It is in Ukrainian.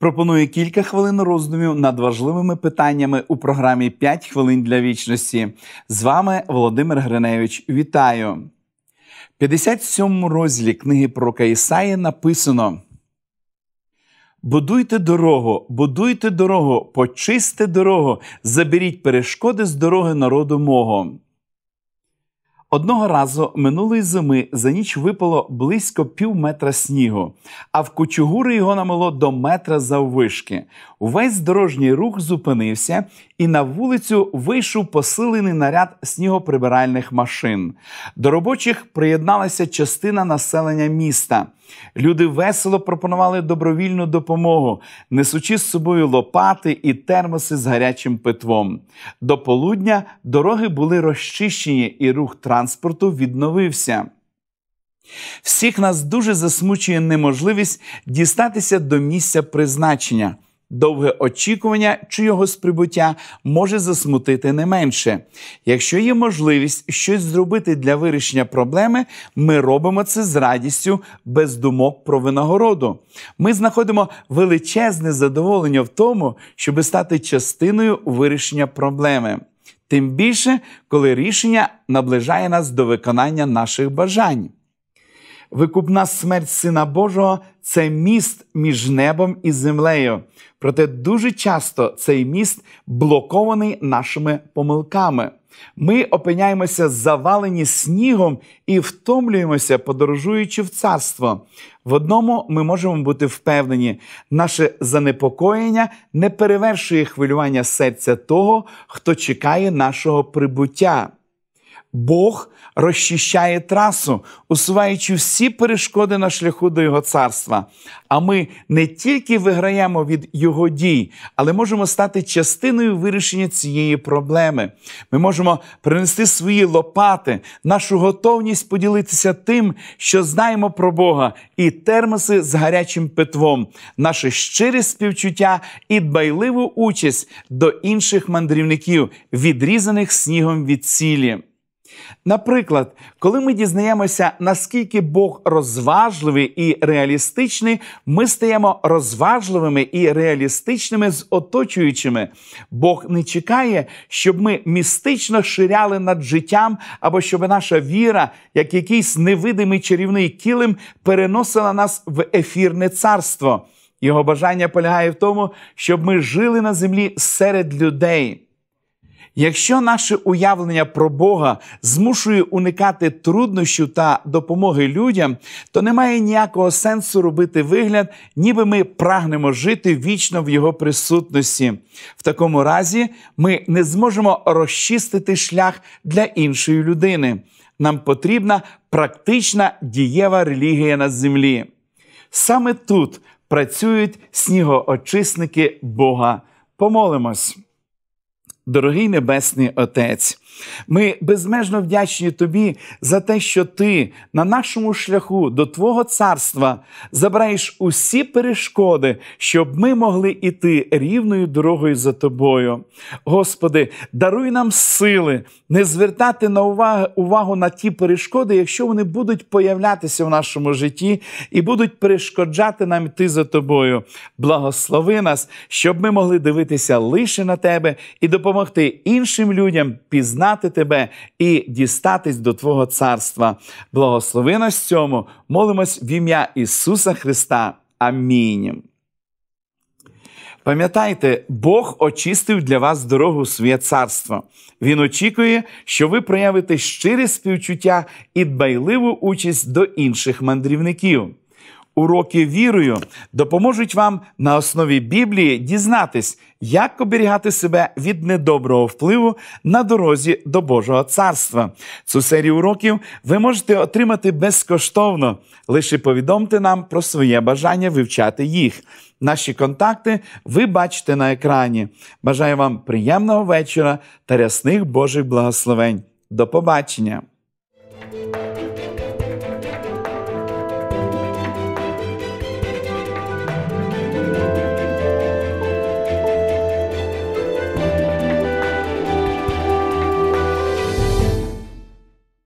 Пропоную кілька хвилин роздумів над важливими питаннями у програмі «5 хвилин для вічності. З вами Володимир Гриневич. Вітаю! В 57 розділі книги про Ісаї написано: Будуйте дорогу, будуйте дорогу, почисте дорогу, заберіть перешкоди з дороги народу мого. Одного разу минулої зими за ніч випало близько пів метра снігу, а в кучугури його намело до метра заввишки. Увесь дорожній рух зупинився, і на вулицю вийшов посилений наряд снігоприбиральних машин. До робочих приєдналася частина населення міста. Люди весело пропонували добровільну допомогу, несучи з собою лопати і термоси з гарячим питвом. До полудня дороги були розчищені, і рух транспорту відновився. Всіх нас дуже засмучує неможливість дістатися до місця призначення. Довге очікування чийого прибуття може засмутити не менше. Якщо є можливість щось зробити для вирішення проблеми, ми робимо це з радістю, без думок про винагороду. Ми знаходимо величезне задоволення в тому, щоб стати частиною вирішення проблеми. Тим більше, коли рішення наближає нас до виконання наших бажань. Викупна смерть Сина Божого це міст між небом і землею. Проте дуже часто цей міст блокований нашими помилками. Ми опиняємося завалені снігом і втомлюємося, подорожуючи в царство. В одному ми можемо бути впевнені, наше занепокоєння не перевершує хвилювання серця того, хто чекає нашого прибуття. Бог розчищає трасу, усуваючи всі перешкоди на шляху до Його царства. А ми не тільки виграємо від Його дій, але можемо стати частиною вирішення цієї проблеми. Ми можемо принести свої лопати, нашу готовність поділитися тим, що знаємо про Бога, і термоси з гарячим питвом, наше щире співчуття і дбайливу участь до інших мандрівників, відрізаних снігом від цілі. Наприклад, коли ми дізнаємося, наскільки Бог розважливий і реалістичний, ми стаємо розважливими і реалістичними з оточуючими. Бог не чекає, щоб ми містично ширяли над життям, або щоб наша віра, як якийсь невидимий чарівний килим, переносила нас в ефірне царство. Його бажання полягає в тому, щоб ми жили на землі серед людей. Якщо наше уявлення про Бога змушує уникати труднощів та допомоги людям, то немає ніякого сенсу робити вигляд, ніби ми прагнемо жити вічно в Його присутності. В такому разі ми не зможемо розчистити шлях для іншої людини. Нам потрібна практична дієва релігія на землі. Саме тут працюють снігоочисники Бога. Помолимось. Дорогий Небесний Отець, ми безмежно вдячні Тобі за те, що Ти на нашому шляху до Твого царства забираєш усі перешкоди, щоб ми могли іти рівною дорогою за Тобою. Господи, даруй нам сили не звертати на увагу, увагу на ті перешкоди, якщо вони будуть появлятися в нашому житті і будуть перешкоджати нам йти за Тобою. Благослови нас, щоб ми могли дивитися лише на Тебе і допомогти іншим людям пізнати тебе і дістатись до Твого царства. Благослови нас цьому, молимось в ім'я Ісуса Христа. Амінь. Пам'ятайте, Бог очистив для вас дорогу своє царство. Він очікує, що ви проявите щире співчуття і дбайливу участь до інших мандрівників. Уроки вірою допоможуть вам на основі Біблії дізнатись, як оберігати себе від недоброго впливу на дорозі до Божого царства. Цю серію уроків ви можете отримати безкоштовно. Лише повідомте нам про своє бажання вивчати їх. Наші контакти ви бачите на екрані. Бажаю вам приємного вечора та рясних Божих благословень. До побачення!